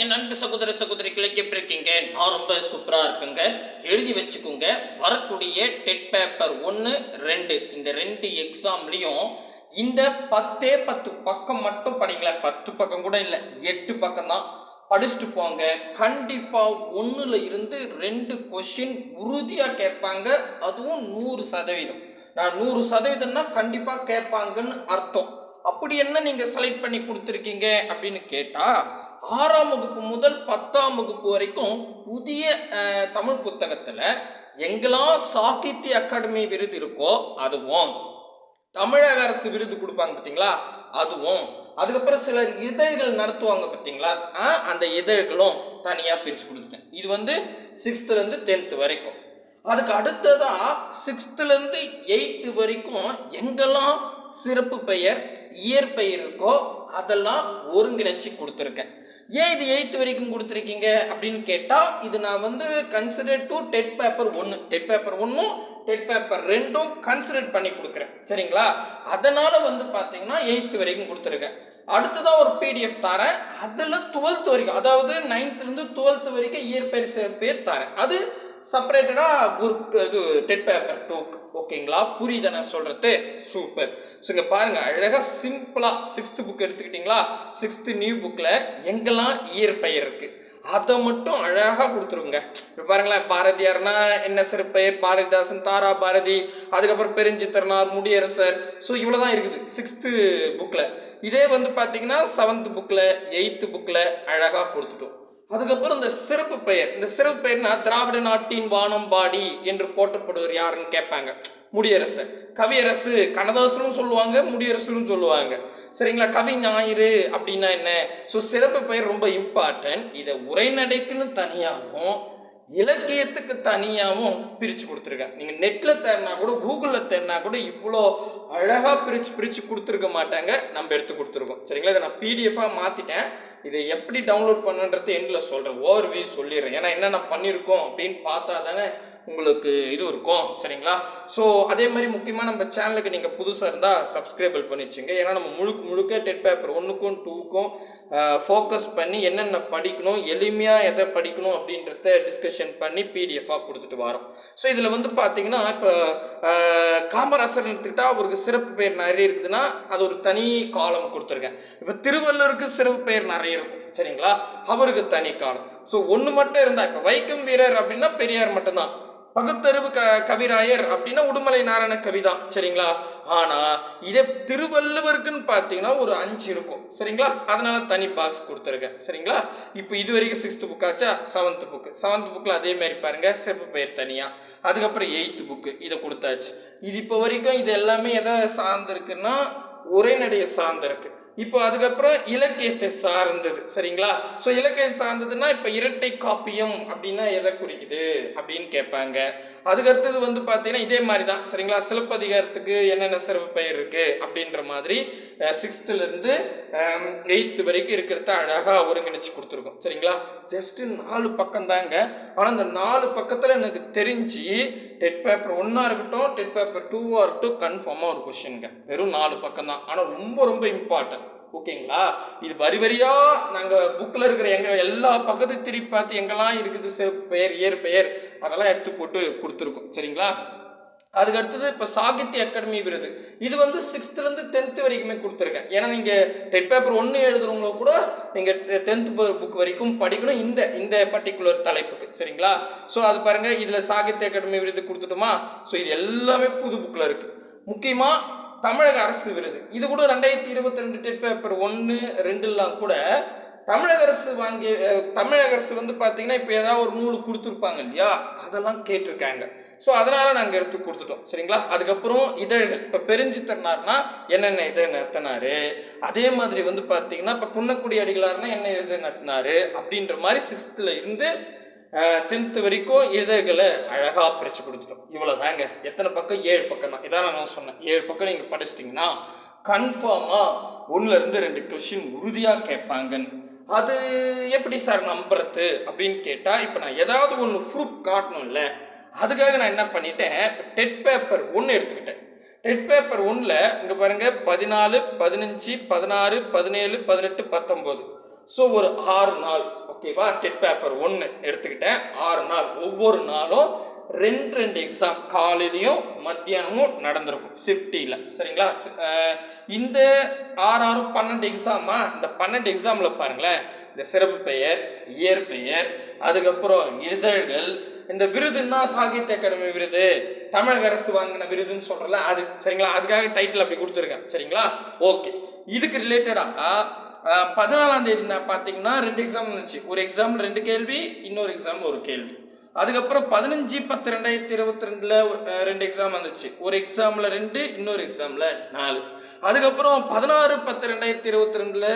என் அன்பு சகோதர சகோதரிகளை எப்படி இருக்கீங்க? நான் ரொம்ப சூப்பராக இருக்குங்க. எழுதி வச்சுக்கோங்க. வரக்கூடிய டெட் பேப்பர் ஒன்று ரெண்டு. இந்த ரெண்டு எக்ஸாம்லேயும் இந்த பத்தே பத்து பக்கம் மட்டும் படிங்களேன். பத்து பக்கம் கூட இல்லை எட்டு பக்கம் தான் படிச்சுட்டு போங்க. கண்டிப்பாக ஒன்றில் இருந்து ரெண்டு கொஷின் உறுதியாக கேட்பாங்க. அதுவும் நூறு சதவீதம். நான் நூறு சதவீதம்னா கண்டிப்பாக கேட்பாங்கன்னு அர்த்தம். அப்படி என்ன நீங்க செலக்ட் பண்ணி கொடுத்துருக்கீங்க அப்படின்னு கேட்டா ஆறாம் வகுப்பு முதல் பத்தாம் வகுப்பு வரைக்கும் புதிய தமிழ் புத்தகத்துல எங்கெல்லாம் சாகித்ய அகாடமி விருது இருக்கோ அதுவும் தமிழக அரசு விருது கொடுப்பாங்க பார்த்தீங்களா அதுவும். அதுக்கப்புறம் சிலர் இதழ்கள் நடத்துவாங்க பார்த்தீங்களா அந்த இதழ்களும் தனியாக பிரித்து கொடுத்துட்டேன். இது வந்து சிக்ஸ்த்துலேருந்து டென்த்து வரைக்கும். அதுக்கு அடுத்ததா சிக்ஸ்த்துலேருந்து எயித்து வரைக்கும் எங்கெல்லாம் சிறப்பு பெயர் இயற்பெயர் இருக்கோ அதெல்லாம் ஒருங்கிணைச்சு கொடுத்துருக்கேன். ஏன் இது எயித்து வரைக்கும் கொடுத்துருக்கீங்க அப்படின்னு கேட்டால் இது நான் வந்து கன்சிடர் டு டெட் பேப்பர் ஒன்று டெட் பேப்பர் ஒன்றும் டெட் பேப்பர் ரெண்டும் கன்சிடர் பண்ணி கொடுக்குறேன். சரிங்களா? அதனால வந்து பார்த்தீங்கன்னா எயித்து வரைக்கும் கொடுத்துருக்கேன். அடுத்ததாக ஒரு பிடிஎஃப் தரேன். அதில் டுவெல்த் வரைக்கும் அதாவது நைன்த்லேருந்து டுவெல்த் வரைக்கும் இயற்பெயர் சேர்ப்பேர் தரேன். அது செப்பரேட்டடாக குரூப் இது டெட் பேப்பர் டோக் ஓகேங்களா புரியுது நான் சொல்கிறது சூப்பர் ஸோ இங்கே பாருங்கள் அழகாக சிம்பிளாக சிக்ஸ்த்து புக் எடுத்துக்கிட்டிங்களா? சிக்ஸ்த்து நியூ புக்கில் எங்கெல்லாம் இயற்பெயர் இருக்குது அதை மட்டும் அழகாக கொடுத்துருங்க. இப்போ பாருங்களேன் பாரதியார்னா என்ன சிறப்பு? பாரதிதாசன் தாரா பாரதி அதுக்கப்புறம் பெருஞ்சித்திரனார் முடியரசர். ஸோ இவ்வளோ தான் இருக்குது சிக்ஸ்த்து புக்கில் இதே வந்து பார்த்தீங்கன்னா செவன்த் புக்கில் எயித்து புக்கில் அழகாக கொடுத்துட்டோம். அதுக்கப்புறம் இந்த சிறப்பு பெயர். இந்த சிறப்பு பெயர்னா திராவிட நாட்டின் வானம்பாடி என்று போற்றப்படுவர் யாருன்னு கேட்பாங்க. முடியரசு கவியரசு கனதாசரும் சொல்லுவாங்க முடியரசனும் சொல்லுவாங்க. சரிங்களா? கவி ஞாயிறு அப்படின்னா என்ன? ஸோ சிறப்பு பெயர் ரொம்ப இம்பார்ட்டன்ட் இதை உரைநடைக்குன்னு தனியாகவும் இலக்கியத்துக்கு தனியாகவும் பிரித்து கொடுத்துருக்கேன். நீங்கள் நெட்டில் தேடினா கூட கூகுளில் தேடினா கூட இவ்வளோ அழகாக பிரித்து பிரித்து கொடுத்துருக்க மாட்டாங்க. நம்ம எடுத்து கொடுத்துருக்கோம். சரிங்களா? இதை நான் பிடிஎஃபாக மாற்றிட்டேன் இதை எப்படி டவுன்லோட் பண்ணுன்றது எண்டில் சொல்கிறேன் ஓவர்வியூ சொல்லிடுறேன். ஏன்னா என்னென்ன பண்ணியிருக்கோம் அப்படின்னு பார்த்தா தானே உங்களுக்கு இது இருக்கும் சரிங்களா? ஸோ அதே மாதிரி முக்கியமாக நம்ம சேனலுக்கு நீங்கள் புதுசாக இருந்தால் சப்ஸ்கிரைபிள் பண்ணி வச்சுங்க. ஏன்னா நம்ம முழுக்க முழுக்க டெட் பேப்பர் ஒன்றுக்கும் டூக்கும் ஃபோக்கஸ் பண்ணி என்னென்ன படிக்கணும் எளிமையாக எதை படிக்கணும் அப்படின்றத டிஸ்கஷன் பண்ணி பிடிஎஃபாக கொடுத்துட்டு வரோம். ஸோ இதில் வந்து பார்த்தீங்கன்னா இப்போ காமராசர் எடுத்துக்கிட்டால் அவருக்கு சிறப்பு பெயர் நிறைய இருக்குதுன்னா அது ஒரு தனி காலம் கொடுத்துருக்கேன். இப்போ திருவள்ளுவருக்கு சிறப்பு பெயர் நிறைய இருக்கும். சரிங்களா? அவருக்கு தனி காலம் ஸோ ஒன்று மட்டும் இருந்தா இப்போ வைக்கம் வீரர் அப்படின்னா பெரியார் மட்டும்தான். பகுத்தறிவு க கவிராயர் அப்படின்னா உடுமலை நாராயண கவி தான் சரிங்களா? ஆனா இதே திருவள்ளுவருக்குன்னு பார்த்தீங்கன்னா ஒரு அஞ்சு இருக்கும். சரிங்களா? அதனால தனி பாக்ஸ் கொடுத்துருக்கேன். சரிங்களா? இப்போ இது வரைக்கும் சிக்ஸ்த் புக் ஆச்சா? செவன்த் புக்கு செவன்த் புக்கில் அதே மாதிரி பாருங்க. சிறப்பு பெயர் தனியா. அதுக்கப்புறம் எயித்து புக்கு இதை கொடுத்தாச்சு. இது இப்போ வரைக்கும் இது எல்லாமே எதை சார்ந்திருக்குன்னா உரைநடையை சார்ந்திருக்கு. இப்போ அதுக்கப்புறம் இலக்கியத்தை சார்ந்தது சரிங்களா? ஸோ இலக்கியம் சார்ந்ததுன்னா இப்போ இரட்டை காப்பியம் அப்படின்னா எதை குறிக்குது அப்படின்னு கேட்பாங்க. அதுக்கடுத்தது வந்து பார்த்தீங்கன்னா இதே மாதிரி தான் சரிங்களா? சிலப்பதிகாரத்துக்கு என்னென்ன சிறப்பு பெயர் இருக்கு அப்படின்ற மாதிரி சிக்ஸ்த்துலேருந்து எயித்து வரைக்கும் இருக்கிறத அழகாக ஒருங்கிணைச்சு கொடுத்துருக்கோம் சரிங்களா? ஜஸ்ட் நாலு பக்கம் தாங்க. ஆனால் அந்த நாலு பக்கத்தில் எனக்கு தெரிஞ்சு டெட் பேப்பர் ஒன்றா இருக்கட்டும் டெட் பேப்பர் டூவாக இருக்கட்டும் கன்ஃபார்மாக ஒரு கொஷினுங்க வெறும் நாலு பக்கம் தான் ஆனால் ரொம்ப ரொம்ப இம்பார்ட்டன்ட் ஓகேங்களா? இது வரி வரியா? நாங்க புக்ல இருக்கிற எங்க எல்லா பகுதி திருப்பி பார்த்து எங்கெல்லாம் இருக்குது சிறப்பு பெயர் இயற்பெயர் அதெல்லாம் எடுத்து போட்டு கொடுத்துருக்கோம். சரிங்களா? அதுக்கு அடுத்தது இப்போ சாகித்ய அகாடமி விருது. இது வந்து சிக்ஸ்த்துலேருந்து டென்த்து வரைக்குமே கொடுத்துருக்கேன். ஏன்னா நீங்கள் டெட் பேப்பர் ஒன்று எழுதுறவங்க கூட நீங்கள் டென்த்து புக் வரைக்கும் படிக்கணும் இந்த இந்த பர்டிகுலர் தலைப்புக்கு. சரிங்களா? ஸோ அது பாருங்கள் இதில் சாகித்ய அகாடமி விருது கொடுத்துட்டோமா? ஸோ இது எல்லாமே புது புக்கில் இருக்குது முக்கியமாக தமிழக அரசு விருது. இது கூட ரெண்டாயிரத்தி இருபத்தி ரெண்டு டெட் பேப்பர் ஒன்று ரெண்டுலாம் கூட தமிழக அரசு வாங்கி தமிழக அரசு வந்து பார்த்தீங்கன்னா இப்போ ஏதாவது ஒரு நூல் கொடுத்துருப்பாங்க இல்லையா? அதெல்லாம் கேட்டிருக்காங்க. ஸோ அதனால் நாங்கள் எடுத்து கொடுத்துட்டோம். சரிங்களா? அதுக்கப்புறம் இதழ்கள். இப்போ பெருஞ்சித்தனார்னா என்னென்ன இதை நடத்தினாரு அதே மாதிரி வந்து பார்த்தீங்கன்னா இப்போ புன்னக்குடி அடிகளார்னா என்ன இதை நடத்தினாரு அப்படின்ற மாதிரி சிக்ஸ்த்தில் இருந்து டென்த்து வரைக்கும் இதழ்களை அழகாக பிரித்து கொடுத்துட்டோம். இவ்வளோதாங்க எத்தனை பக்கம்? ஏழு பக்கம் தான். இதான் நான் சொன்னேன். ஏழு பக்கம் நீங்கள் படிச்சிட்டிங்கன்னா கன்ஃபார்மாக ஒன்றுலேருந்து ரெண்டு கொஷின் உறுதியாக கேட்பாங்கன்னு. அது எப்படி சார் நம்புறது அப்படின்னு கேட்டால் இப்போ நான் ஏதாவது ஒன்று ப்ரூஃப் காட்டணும்ல அதுக்காக நான் என்ன பண்ணிட்டேன் டெட் பேப்பர் ஒன்று எடுத்துக்கிட்டேன். டெட் பேப்பர் ஒன்றில் இங்கே பாருங்கள் பதினாலு பதினஞ்சு பதினாறு பதினேழு பதினெட்டு பத்தொம்போது ஸோ ஒரு ஆறு நாள் ஓகேவா டெட் பேப்பர் ஒன்று எடுத்துக்கிட்டேன். ஆறு நாள். ஒவ்வொரு நாளும் ரெண்டு ரெண்டு எக்ஸாம் காலையிலையும் மத்தியானமும் நடந்திருக்கும். ஷிஃப்டியில் சரிங்களா? இந்த ஆறு ஆறு பன்னெண்டு எக்ஸாமா இந்த பன்னெண்டு எக்ஸாமில் பாருங்களேன். இந்த சிறப்பு பெயர் இயற்பெயர் அதுக்கப்புறம் இதழ்கள் இந்த விருதுன்னா சாகித்ய அகாடமி விருது தமிழக அரசு வாங்கின விருதுன்னு சொல்கிறல அது சரிங்களா? அதுக்காக டைட்டில் அப்படி கொடுத்துருக்கேன். சரிங்களா? ஓகே இதுக்கு ரிலேட்டடாக பதினாலாம் தேதி பார்த்தீங்கன்னா ரெண்டு எக்ஸாம் இருந்துச்சு ஒரு எக்ஸாம் ரெண்டு கேள்வி இன்னொரு எக்ஸாம் ஒரு கேள்வி. அதுக்கப்புறம் பதினஞ்சு பத்து ரெண்டாயிரத்தி இருபத்தி ரெண்டுல ரெண்டு எக்ஸாம் வந்துச்சு. ஒரு எக்ஸாம்ல ரெண்டு இன்னொரு எக்ஸாம்ல நாலு. அதுக்கப்புறம் பதினாறு பத்து ரெண்டாயிரத்தி இருபத்தி ரெண்டுல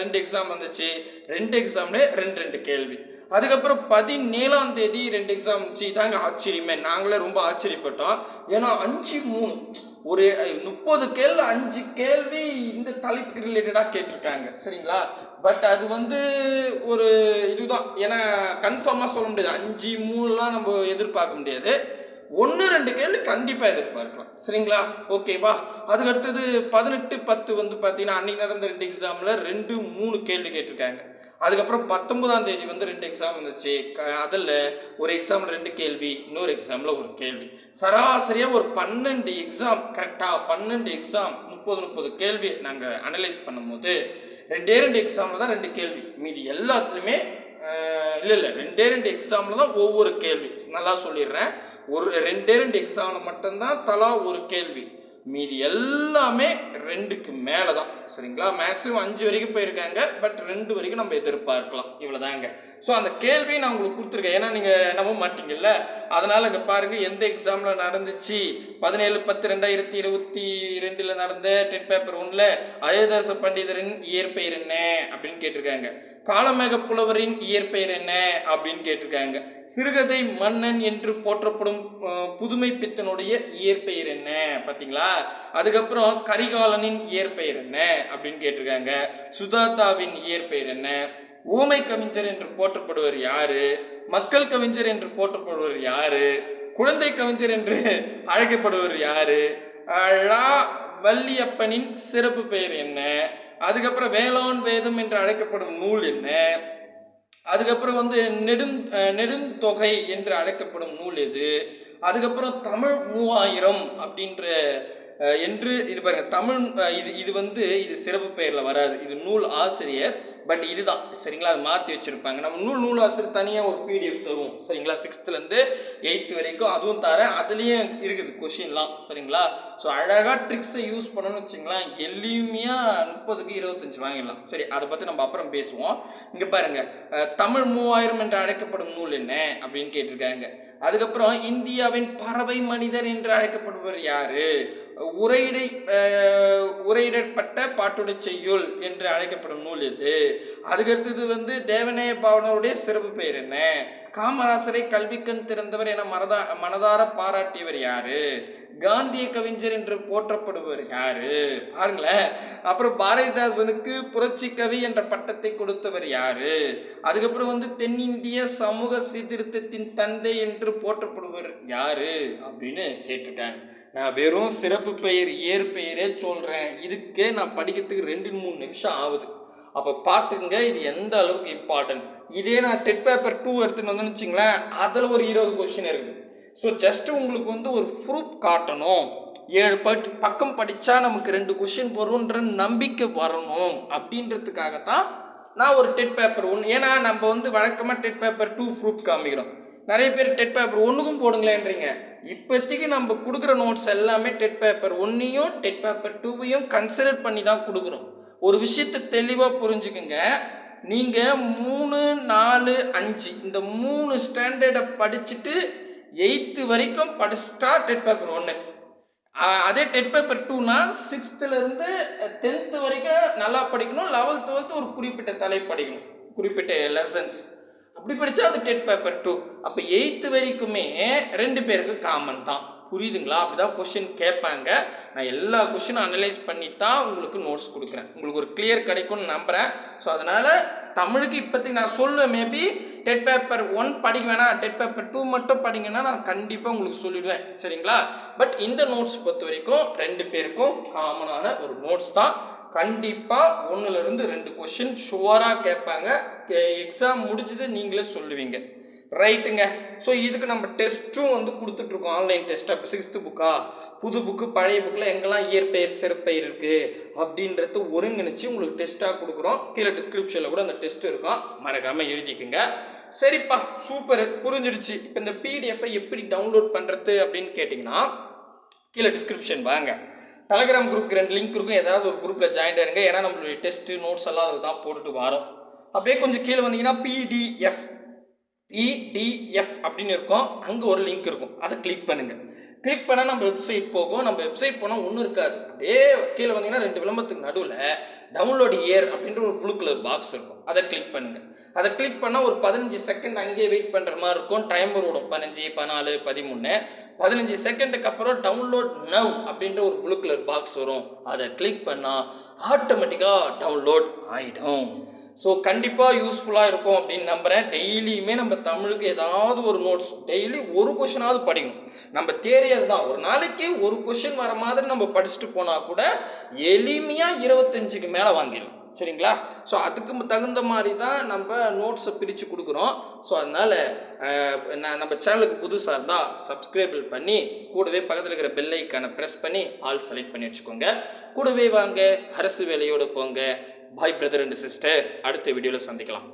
ரெண்டு எக்ஸாம் வந்துச்சு. ரெண்டு எக்ஸாம்ல ரெண்டு ரெண்டு கேள்வி. அதுக்கப்புறம் பதினேழாம் தேதி ரெண்டு எக்ஸாம் வந்துச்சு. இதாங்க ஆச்சரியமே. நாங்களே ரொம்ப ஆச்சரியப்பட்டோம். ஏன்னா அஞ்சு மூணு ஒரு முப்பது கேள்வி அஞ்சு கேள்வி இந்த தலைப்புக்கு ரிலேட்டடாக கேட்டிருக்காங்க. சரிங்களா? பட் அது வந்து ஒரு இதுதான். ஏன்னா கன்ஃபார்மாக சொல்ல முடியாது. அஞ்சு மூணுலாம் நம்ம எதிர்பார்க்க முடியாது. ஒன்று ரெண்டு கேள்வி கண்டிப்பாக எதிர்பார்க்கலாம். சரிங்களா? ஓகேவா அதுக்கு அடுத்தது பதினெட்டு பத்து வந்து பார்த்தீங்கன்னா அன்னைக்கு நடந்த ரெண்டு எக்ஸாமில் ரெண்டு மூணு கேள்வி கேட்டிருக்காங்க. அதுக்கப்புறம் பத்தொன்பதாம் தேதி வந்து ரெண்டு எக்ஸாம் வந்துச்சு. அதில் ஒரு எக்ஸாமில் ரெண்டு கேள்வி இன்னொரு எக்ஸாமில் ஒரு கேள்வி. சராசரியாக ஒரு பன்னெண்டு எக்ஸாம் கரெக்டாக பன்னெண்டு எக்ஸாம் முப்பது முப்பது கேள்வி நாங்கள் அனலைஸ் பண்ணும்போது ரெண்டே ரெண்டு எக்ஸாமில் தான் ரெண்டு கேள்வி. மீதி எல்லாத்துலேயுமே இல்லை இல்லை. ரெண்டே ரெண்டு எக்ஸாமில் தான் ஒவ்வொரு கேள்வி. நல்லா சொல்லிடுறேன். ஒரு ரெண்டே ரெண்டு எக்ஸாமில் மட்டும்தான் தலா ஒரு கேள்வி. மீதி எல்லாமே ரெண்டுக்கு மேலே தான் சரிங்களா? மேக்ஸிமம் அஞ்சு வரைக்கும் போயிருக்காங்க. பட் ரெண்டு வரைக்கும் நம்ம எதிர்பார்க்கலாம். இவ்வளோதாங்க ஸோ அந்த கேள்வி நான் உங்களுக்கு கொடுத்துருக்கேன். ஏன்னா நீங்கள் நம்ப மாட்டீங்கல்ல? அதனால் இங்கே பாருங்கள் எந்த எக்ஸாமில் நடந்துச்சு? பதினேழு பத்து ரெண்டாயிரத்தி இருபத்தி ரெண்டில் நடந்த டெட் பேப்பர் ஒன்றில் அயோதாச பண்டிதரின் இயற்பெயர் என்ன? அப்படின்னு கேட்டிருக்காங்க. காலமேக புலவரின் இயற்பெயர் என்ன? அப்படின்னு கேட்டிருக்காங்க. சிறுகதை மன்னன் என்று போற்றப்படும் புதுமை பித்தனுடைய இயற்பெயர் என்ன? பார்த்தீங்களா அதுக்கப்புறம் கரிகாலனின் இயற்பெயர் என்ன அப்படின்னு கேட்டிருக்காங்க. சுதாதாவின் இயற்பெயர் என்ன? ஊமை கவிஞர் என்று போற்றப்படுவர் யாரு? மக்கள் கவிஞர் என்று போற்றப்படுவர் யாரு? குழந்தை கவிஞர் என்று அழைக்கப்படுவர் யாரு? அஹ், லா வள்ளியப்பனின் சிறப்பு பெயர் என்ன? அதுக்கப்புறம் வேளாண் வேதம் என்று அழைக்கப்படும் நூல் என்ன? அதுக்கப்புறம் வந்து நெடுந் நெடுந்தொகை என்று அழைக்கப்படும் நூல் எது? அதுக்கப்புறம் தமிழ் மூவாயிரம் அப்படின்ற என்று இது பாருங்க தமிழ் இது இது வந்து இது சிறப்பு பெயரில் வராது. இது நூல் ஆசிரியர் பட் இதுதான். சரிங்களா? அது மாற்றி வச்சுருப்பாங்க. நம்ம நூல் நூலாசிரியர் தனியாக ஒரு பிடிஎஃப் தருவோம். சரிங்களா? சிக்ஸ்த்துலேருந்து எயித்து வரைக்கும் அதுவும் தரேன். அதுலேயும் இருக்குது கொஷின்லாம் சரிங்களா? ஸோ அழகாக ட்ரிக்ஸை யூஸ் பண்ணணும்னு வச்சுங்களேன். எளிமையாக முப்பதுக்கு இருபத்தஞ்சு வாங்கிடலாம். சரி அதை பற்றி நம்ம அப்புறம் பேசுவோம். இங்கே பாருங்கள் தமிழ் மூவாயிரம் என்று அழைக்கப்படும் நூல் என்ன? அப்படின்னு கேட்டிருக்காங்க. அதுக்கப்புறம் இந்தியாவின் பறவை மனிதர் என்று அழைக்கப்படுவர் யாரு? உரையிடை உரையிடப்பட்ட பாட்டுடை செய்யுள் என்று அழைக்கப்படும் நூல் எது? அதுக்கடுத்தது வந்து தேவநேய பாவனருடைய சிறப்பு பெயர் என்ன? காமராசரை கல்விக்கண் திறந்தவர் என மனதா மனதார பாராட்டியவர் யாரு? காந்திய கவிஞர் என்று போற்றப்படுவர் யாரு? பாருங்களேன் அப்புறம் பாரதிதாசனுக்கு புரட்சி கவி என்ற பட்டத்தை கொடுத்தவர் யாரு? அதுக்கப்புறம் வந்து தென்னிந்திய சமூக சீர்திருத்தத்தின் தந்தை என்று போற்றப்படுவர் யாரு? அப்படின்னு கேட்டிருக்காங்க நான் வெறும் சிறப்பு பெயர் இயற்பெயரே சொல்றேன். இதுக்கே நான் படிக்கிறதுக்கு ரெண்டு மூணு நிமிஷம் ஆகுது. அப்போ பார்த்துக்குங்க இது எந்த அளவுக்கு இம்பார்ட்டன்ட் இதே நான் டெட் பேப்பர் டூ எடுத்துன்னு வந்தேன்னு வச்சுங்களேன் அதில் ஒரு இருபது கொஷின் இருக்குது. ஸோ ஜஸ்ட் உங்களுக்கு வந்து ஒரு ப்ரூஃப் காட்டணும். ஏழு பட் பக்கம் படித்தா நமக்கு ரெண்டு கொஷின் வரும்ன்ற நம்பிக்கை வரணும். அப்படின்றதுக்காகத்தான் நான் ஒரு டெட் பேப்பர் ஒன்று ஏன்னா நம்ம வந்து வழக்கமாக டெட் பேப்பர் டூ ப்ரூஃப் காமிக்கிறோம். நிறைய பேர் டெட் பேப்பர் ஒன்றுக்கும் போடுங்களேன்றீங்க. இப்போதைக்கு நம்ம கொடுக்குற நோட்ஸ் எல்லாமே டெட் பேப்பர் ஒன்றையும் டெட் பேப்பர் டூவையும் கன்சிடர் பண்ணி தான் கொடுக்குறோம். ஒரு விஷயத்தை தெளிவாக புரிஞ்சுக்குங்க. நீங்கள் மூணு நாலு அஞ்சு இந்த மூணு ஸ்டாண்டர்டை படிச்சுட்டு எயித்து வரைக்கும் படிச்சுட்டா டெட் பேப்பர் ஒன்று அதே டெட் பேப்பர் டூனா சிக்ஸ்த்துலேருந்து டென்த்து வரைக்கும் நல்லா படிக்கணும் லெவல்த் டுவெல்த்து ஒரு குறிப்பிட்ட தலை படிக்கணும் குறிப்பிட்ட லெசன்ஸ் அப்படி படித்தா அது டெட் பேப்பர் டூ அப்போ எயித்து வரைக்குமே ரெண்டு பேருக்கு காமன் தான். புரியுதுங்களா? அப்படிதான் கொஷின் கேட்பாங்க. நான் எல்லா கொஷினும் அனலைஸ் பண்ணி தான் உங்களுக்கு நோட்ஸ் கொடுக்குறேன். உங்களுக்கு ஒரு கிளியர் கிடைக்கும்னு நம்புகிறேன் ஸோ அதனால் தமிழுக்கு இப்போதைக்கு நான் சொல்லுவேன். மேபி டெட் பேப்பர் ஒன் படிக்க வேணாம். டெட் பேப்பர் டூ மட்டும் படிங்கன்னா நான் கண்டிப்பாக உங்களுக்கு சொல்லிடுவேன். சரிங்களா? பட் இந்த நோட்ஸ் பொறுத்த வரைக்கும் ரெண்டு பேருக்கும் காமனான ஒரு நோட்ஸ் தான். கண்டிப்பாக ஒன்றுலேருந்து ரெண்டு கொஷின் ஷுவராக கேட்பாங்க. எக்ஸாம் முடிச்சது நீங்களே சொல்லுவீங்க. ரைட்டுங்க ஸோ இதுக்கு நம்ம டெஸ்ட்டும் வந்து கொடுத்துட்ருக்கோம் ஆன்லைன் டெஸ்ட் அப்போ சிக்ஸ்த்து புக்கா புது புக்கு பழைய புக்கில் எங்கெல்லாம் இயற்பெயர் சிறப்பெயர் இருக்குது அப்படின்றத ஒருங்கிணைச்சு உங்களுக்கு டெஸ்ட்டாக கொடுக்குறோம். கீழே டிஸ்கிரிப்ஷனில் கூட அந்த டெஸ்ட் இருக்கும் மறக்காமல் எழுதிக்கோங்க. சரிப்பா சூப்பர். புரிஞ்சிடுச்சு இப்போ இந்த பிடிஎஃப்பை எப்படி டவுன்லோட் பண்ணுறது அப்படின்னு கேட்டிங்கன்னா கீழே டிஸ்கிரிப்ஷன் வாங்க. டெலகிராம் குரூப்க்கு ரெண்டு லிங்க் இருக்கும். ஏதாவது ஒரு குரூப்பில் ஜாயின் ஆகிடுங்க ஏன்னா நம்மளுடைய டெஸ்ட்டு நோட்ஸ் எல்லாம் அதில் தான் போட்டுட்டு வரோம். அப்படியே கொஞ்சம் கீழே வந்தீங்கன்னா பிடிஎஃப் இடிஎஃப் அப்படின்னு இருக்கும். அங்கே ஒரு லிங்க் இருக்கும். அதை கிளிக் பண்ணுங்க. கிளிக் பண்ணால் நம்ம வெப்சைட் போகும். நம்ம வெப்சைட் போனால் ஒன்றும் இருக்காது. அப்படியே கீழே வந்தீங்கன்னா ரெண்டு விளம்பரத்துக்கு நடுவில் டவுன்லோடு ஏர் அப்படின்ற ஒரு ப்ளூ பாக்ஸ் இருக்கும். அதை கிளிக் பண்ணுங்க. அதை கிளிக் பண்ணால் ஒரு பதினஞ்சு செகண்ட் அங்கேயே வெயிட் பண்ணுற மாதிரி இருக்கும். டைமர் ஓடும். பதினஞ்சு பதினாலு பதிமூணு. பதினஞ்சு செகண்டுக்கு அப்புறம் டவுன்லோட் நவ் அப்படின்ற ஒரு ப்ளூ கலர் பாக்ஸ் வரும். அதை கிளிக் பண்ணால் ஆட்டோமேட்டிக்காக டவுன்லோட் ஆகிடும் ஸோ கண்டிப்பாக யூஸ்ஃபுல்லாக இருக்கும் அப்படின்னு நம்புகிறேன் டெய்லியுமே நம்ம தமிழுக்கு ஏதாவது ஒரு நோட்ஸ் டெய்லி ஒரு கொஷினாவது படிக்கணும். நம்ம தேரியது தான். ஒரு நாளைக்கு ஒரு கொஷின் வர மாதிரி நம்ம படிச்சுட்டு போனால் கூட எளிமையாக இருபத்தஞ்சுக்கு மேலே வாங்கிடலாம் சரிங்களா? ஸோ அதுக்கு தகுந்த மாதிரி தான் நம்ம நோட்ஸை பிரித்து கொடுக்குறோம். ஸோ அதனால் நான் நம்ம சேனலுக்கு புதுசாக இருந்தால் சப்ஸ்கிரைபிள் பண்ணி கூடவே பக்கத்தில் இருக்கிற பெல் ஐக்கானை ப்ரெஸ் பண்ணி ஆல் செலக்ட் பண்ணி வச்சுக்கோங்க. கூடவே வாங்க அரசு வேலையோடு போங்க. பாய் பிரதர் அண்ட் சிஸ்டர் அடுத்த வீடியோவில் சந்திக்கலாம்.